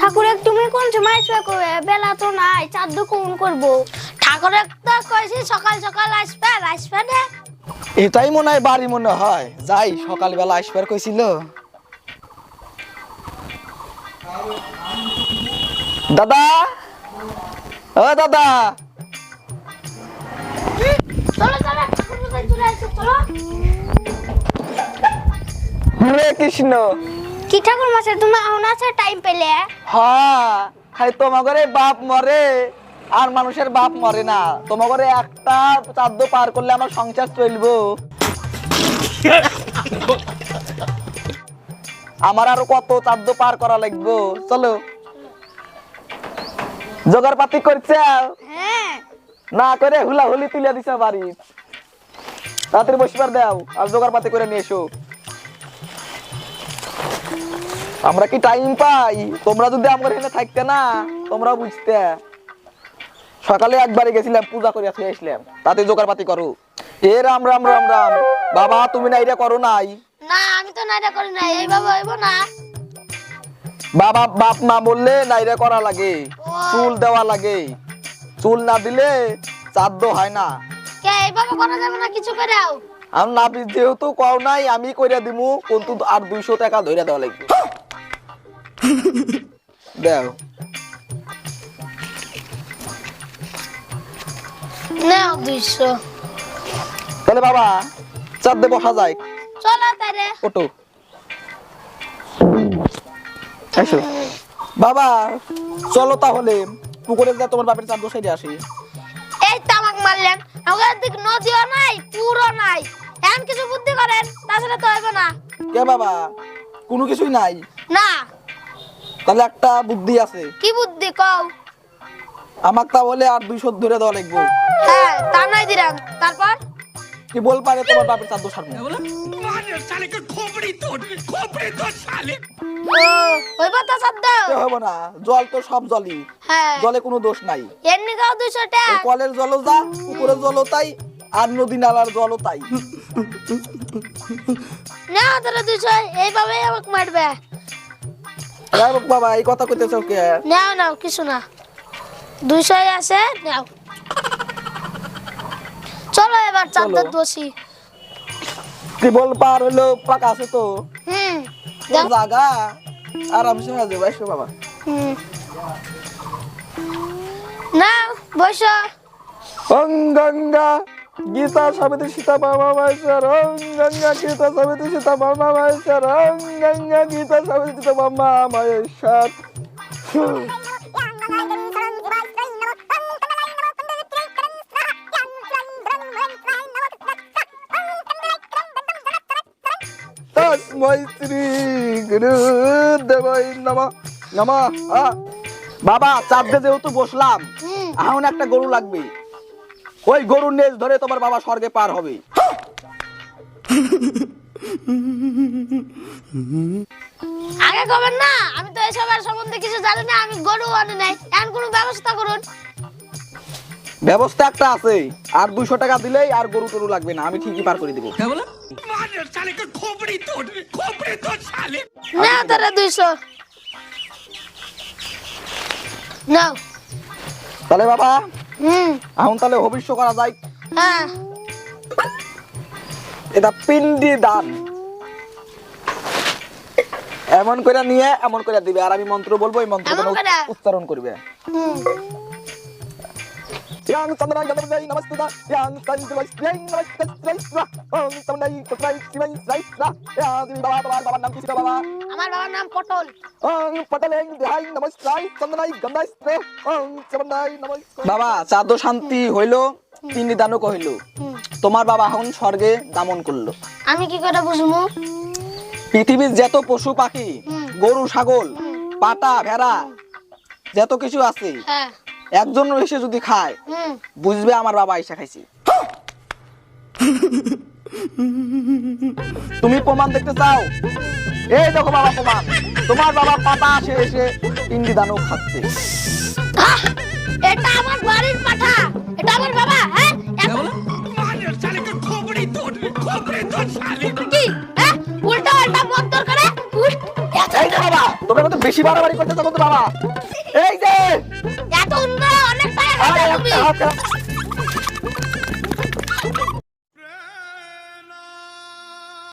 ঠাকুরের তুমি কোন সময় আসবে কবে বেলা তো নাই চাঁদ কোন করব? ঠাকুরের তো কইছি সকাল সকাল আসবে আর আসবে না। এটাই মনে হয় বাড়ি মনে হয়। যাই সকালবেলা আসবার কইছিল। দাদা? ও দাদা? ঠাকুর হরে কৃষ্ণ। কি ঠাকুর মাসে তুমি এখন আছে? টাইম পেলে? হ্যাঁ হাই তোমাগরে বাপ মরে আর মানুষের বাপ মরে না। তোমাগরে একটা চাদ্দ পার করলে আমার সংসার চলবো। আমার আরও কত চাদ্দ পার করা লাগবো? চলো। জোগাড় পাতি করছে হ্যাঁ। না করে হুলা হুলি তুলে দিছে বাড়ি। তাড়াতাড়ি বসবার দাও আর জোগাড় পাতি করে নিয়ে এসো। আমরা কি টাইম পাই? তোমরা যদি আমার এখানে থাকতে না তোমরা বুঝতে। সকালে একবারে গেছিলাম পূজা করে আসলে আসলাম। তাতে জোগাড় পাতি করো। এ রাম রাম রাম রাম। বাবা তুমি না এটা করো নাই? না আমি তো নাইটা করি না এইভাবে হইব না। বাবা বাপ মা বললে নাইরে করা লাগে। চুল দেওয়া লাগে। চুল না দিলে চাদ্দ হয় না। কে এইভাবে করা যাবে না কিছু করে আর না যেহেতু কও নাই আমি কইরা দিমু কিন্তু আর দুইশো টাকা ধইরা দেওয়া লাগবে। দেও। নাও দুইশো। তাহলে বাবা চাঁদে বসা যায়। চলো তারে ওটো। বাবা চলো তাহলে। পুকুরে যা তোমার বাপের চাঁদ বসাই দিয়ে আসি। পারলেন? আমাদের দিক নদীও নাই পুরো নাই। এমন কিছু বুদ্ধি করেন তাছাড়া তো হবে না। কে বাবা? কোনো কিছুই নাই? না। তাহলে একটা বুদ্ধি আছে। কি বুদ্ধি কও? আমাক তা বলে আর দুইশো ধরে দেওয়া লাগবে। হ্যাঁ তা নাই দিলাম তারপর? কি বল পারে তোমার বাপের চাঁদ সামনে ওই কথা হবে না। জল তো সব জলই। হ্যাঁ। জলে কোনো দোষ নাই। এমনি দুইশো টাকা কলের জলও যা পুকুরের জলও তাই আর নদী নালার জলও তাই। নাও তাহলে দুইশো এইভাবেই আমাকে মারবে। বাবা এই কথা কইতেছ কে? নাও নাও কিছু না। দুইশোই আছে নাও। চলো এবার চাঁদের দোষী কি বল পার হলো পাকা আছে তো। হুম তোর। জাগা। আরামসে হয়ে যাবে এসো বাবা। নাও বসো। ওং গঙ্গা গীতা সমিতি সীতা বাবা মায়েশ্বর ওং গঙ্গা গীতা সমিতি সীতা বাবা মায়েশ্বর ওং গঙ্গা গীতা সমিতি সীতা বাবা মায়েশ্বর নম নম বাবা চাঁদে যেহেতু বসলাম। এখন একটা গরু লাগবে। ওই গরুর নেজ ধরে তোমার বাবা স্বর্গে পার হবে। আগে কবেন না? আমি তো এসবের সম্বন্ধে কিছু জানি না আমি গরু আনি নাই। এমন কোনো ব্যবস্থা করুন। ব্যবস্থা একটা আছে। আর দুশো টাকা দিলেই আর গরু টরু লাগবে না আমি ঠিকই পার করে দিব। না দাদা দুইশো। তাহলে বাবা হুম। এখন তাহলে ভবিষ্য করা যায়। হ্যাঁ। এটা পিন্ডি দান। এমন করে নিয়ে এমন করে দিবে। আর আমি মন্ত্র বলব এই মন্ত্র উচ্চারণ করবে। হুম। Yang samnai gamai namastuda yang sanjai yang namastuda om samnai kutrai simai saisra ya di baba baba baba nam kisi baba আমার বাবার নাম পটল বাবা চাঁদ শান্তি হইল তিনি দানও কহিল তোমার বাবা এখন স্বর্গে দামন করল আমি কি করে বুঝব পৃথিবীর যত পশু পাখি গরু ছাগল পাটা ভেড়া যত কিছু আছে হ্যাঁ একজন এসে যদি খায় বুঝবে আমার বাবা এসে খাইছি। তুমি প্রমাণ দেখতে চাও? এই দেখো বাবা প্রমাণ। তোমার বাবা পাতা আসে এসে ইন্দি দানও খাচ্ছে। বেশি বাড়াবাড়ি করতেছো কিন্তু বাবা। এই যে! এত অনেক